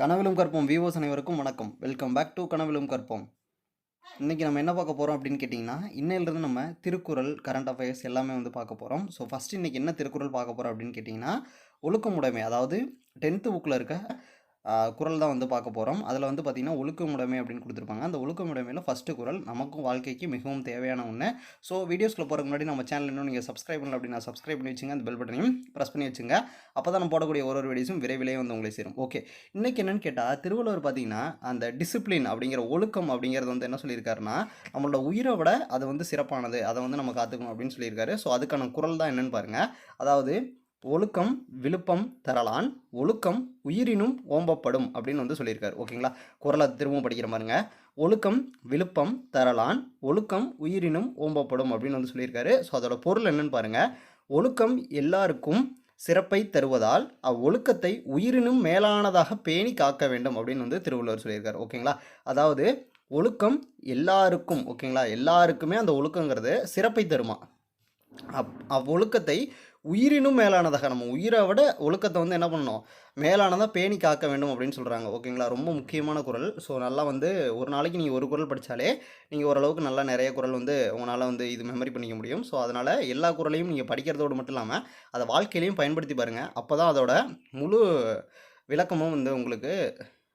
கனவிலும் கற்போம் விவோஸ் அனைவருக்கும் வணக்கம். வெல்கம் பேக் டு கனவிலும் கற்போம். இன்றைக்கி நம்ம என்ன பார்க்க போகிறோம் அப்படின்னு கேட்டிங்கன்னா இன்னையிலிருந்து நம்ம திருக்குறள் கரண்ட் அஃபேர்ஸ் எல்லாமே வந்து பார்க்க போகிறோம் ஸோ ஃபஸ்ட்டு இன்றைக்கி என்ன திருக்குறள் பார்க்க போகிறோம் அப்படின்னு கேட்டிங்கன்னா ஒழுக்கமுடைமை அதாவது டென்த்து புக்கில் இருக்க குரல் தான் வந்து பார்க்க போகிறோம் அதில் வந்து பார்த்திங்கன்னா ஒழுக்கமுடைமை அப்படின்னு கொடுத்துருப்பாங்க. அந்த ஒழுக்கமுடைமையில் ஃபஸ்ட்டு குரல் நமக்கும் வாழ்க்கைக்கு மிகவும் தேவையான ஒன்று ஸோ வீடியோஸ்க்குள்ள போகிறதுக்கு முன்னாடி நம்ம சேனல் இன்னும் நீங்கள் சப்ஸ்கிரைப் பண்ணல அப்படின்னா சப்ஸ்கிரைப் பண்ணி வச்சுங்க. அந்த பெல் பட்டனையும் ப்ரெஸ் பண்ணி வச்சுங்க. அப்போ தான் நம்ம போடக்கூடிய ஒரு ஒரு வீடியோஸும் விரைவிலே வந்து உங்களை சேரும். ஓகே இன்றைக்கி என்னென்னு கேட்டால் திருவள்ளுவர் பார்த்திங்கன்னா அந்த டிசிப்ளின் அப்படிங்கிற ஒழுக்கம் அப்படிங்கிறது வந்து என்ன சொல்லியிருக்காருன்னா நம்மளோட உயிரை விட அது வந்து சிறப்பானது. அதை வந்து நம்ம காத்துக்கணும் அப்படின்னு சொல்லியிருக்காரு. ஸோ அதுக்கான குரல் தான் என்னென்னு பாருங்கள் அதாவது ஒழுக்கம் விழுப்பம் தரலான் ஒழுக்கம் உயிரினும் ஓம்பப்படும் அப்படின்னு வந்து சொல்லியிருக்காரு. ஓகேங்களா? குரலை திரும்பவும் படிக்கிற பாருங்க. ஒழுக்கம் விழுப்பம் தரலான் ஒழுக்கம் உயிரினும் ஓம்பப்படும் அப்படின்னு வந்து சொல்லியிருக்காரு. ஸோ அதோட பொருள் என்னன்னு பாருங்கள் ஒழுக்கம் எல்லாருக்கும் சிறப்பை தருவதால் அவ்வொழுக்கத்தை உயிரினும் மேலானதாக பேணி காக்க வேண்டும் அப்படின்னு வந்து திருவள்ளுவர் சொல்லியிருக்காரு. ஓகேங்களா? அதாவது ஒழுக்கம் எல்லாருக்கும் ஓகேங்களா? எல்லாருக்குமே அந்த ஒழுக்கங்கிறது சிறப்பை தருமா? அப் அவ்வொழுக்கத்தை உயிரினும் மேலானதாக நம்ம உயிரை விட ஒழுக்கத்தை வந்து என்ன பண்ணணும்? மேலானதாக பேணி காக்க வேண்டும் அப்படின்னு சொல்கிறாங்க ஓகேங்களா? ரொம்ப முக்கியமான குறள் ஸோ நல்லா வந்து ஒரு நாளைக்கு நீங்கள் ஒரு குறள் படித்தாலே நீங்கள் ஓரளவுக்கு நல்லா நிறைய குறள் வந்து உங்களால் வந்து இது மெமரி பண்ணிக்க முடியும். ஸோ அதனால் எல்லா குரலையும் நீங்கள் படிக்கிறதோடு மட்டும் இல்லாமல் அதை வாழ்க்கையிலையும் பயன்படுத்தி பாருங்கள் அப்போ தான் அதோட முழு விளக்கமும் வந்து உங்களுக்கு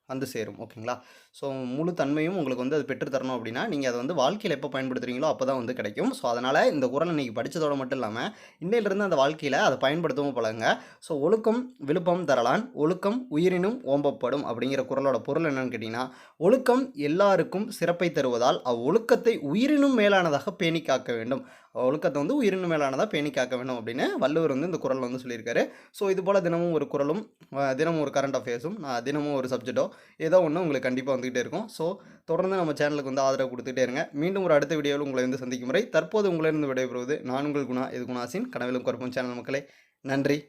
வந்து சேரும் ஓகேங்களா ஸோ முழு தன்மையும் உங்களுக்கு வந்து அது பெற்றுத்தரணும் அப்படின்னா நீங்கள் அதை வந்து வாழ்க்கையில் எப்போ பயன்படுத்துறீங்களோ அப்போ தான் வந்து கிடைக்கும். ஸோ அதனால் இந்த குரல் இன்றைக்கி படித்ததோட மட்டும் இல்லாமல் இன்னையிலிருந்து அந்த வாழ்க்கையில் அதை பயன்படுத்தவும் பழங்க ஸோ ஒழுக்கம் விழுப்பம் தரலான் ஒழுக்கம் உயிரினும் ஓம்பப்படும் அப்படிங்கிற குரலோட பொருள் என்னென்னு கேட்டிங்கன்னா ஒழுக்கம் எல்லாருக்கும் சிறப்பை தருவதால் அவ்வொழுக்கத்தை உயிரினும் மேலானதாக பேணி காக்க வேண்டும். ஒழுக்கத்தை வந்து உயிரின் மேலானதாக பேணி காக்க வேண்டும் அப்படின்னு வள்ளுவர் வந்து இந்த குரல் வந்து சொல்லியிருக்காரு. ஸோ இது போல் தினமும் ஒரு குரலும் தினமும் ஒரு கரண்ட் அஃபேர்ஸும் நான் தினமும் ஒரு சப்ஜெக்ட்டோ ஏதோ ஒன்று உங்களுக்கு கண்டிப்பாக வந்துகிட்டே இருக்கும். ஸோ தொடர்ந்து நம்ம சேனலுக்கு வந்து ஆதரவு கொடுத்துட்டே இருங்க. மீண்டும் ஒரு அடுத்த வீடியோவில் உங்களை வந்து சந்திக்கும் முறை தற்போது உங்களிருந்து விடைபெறுவது நான் உங்கள் குணா இது குணாசின் கனவிலும் குழப்பம் சேனல் மக்களே. நன்றி.